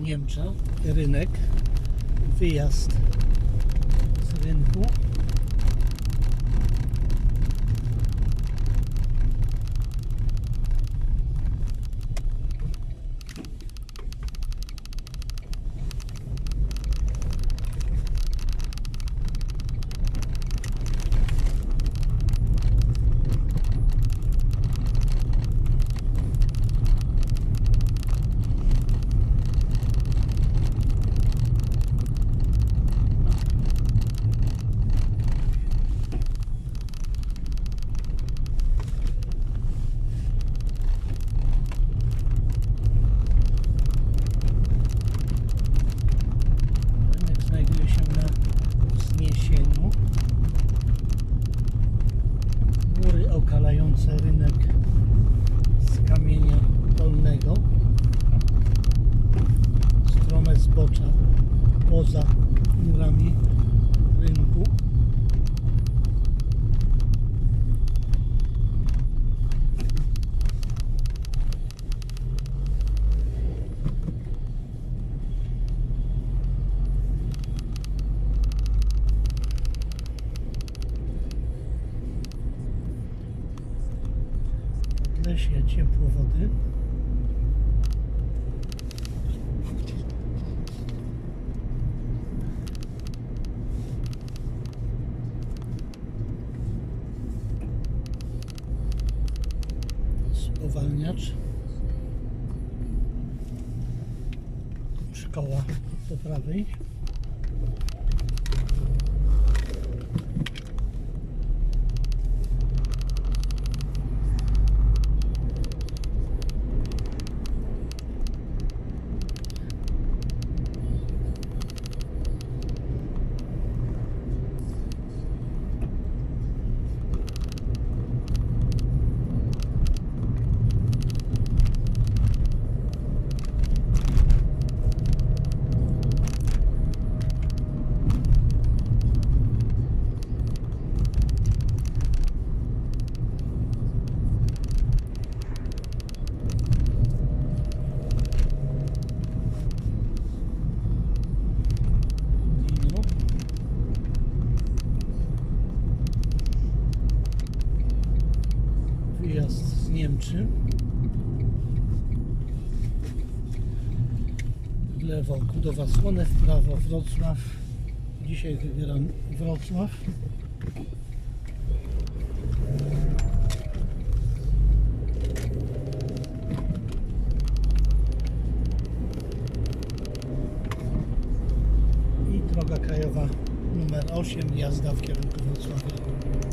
Niemcza, rynek, wyjazd z rynku. Okalające rynek z kamienia dolnego. Strome zbocza poza murami rynku. Lesie ciepłowody. Spowalniacz. Szkoła po prawej. Wyjazd z Niemczy. W lewo Kudowa Słone, w prawo Wrocław. Dzisiaj wybieram Wrocław. I droga krajowa numer 8, jazda w kierunku Wrocławia.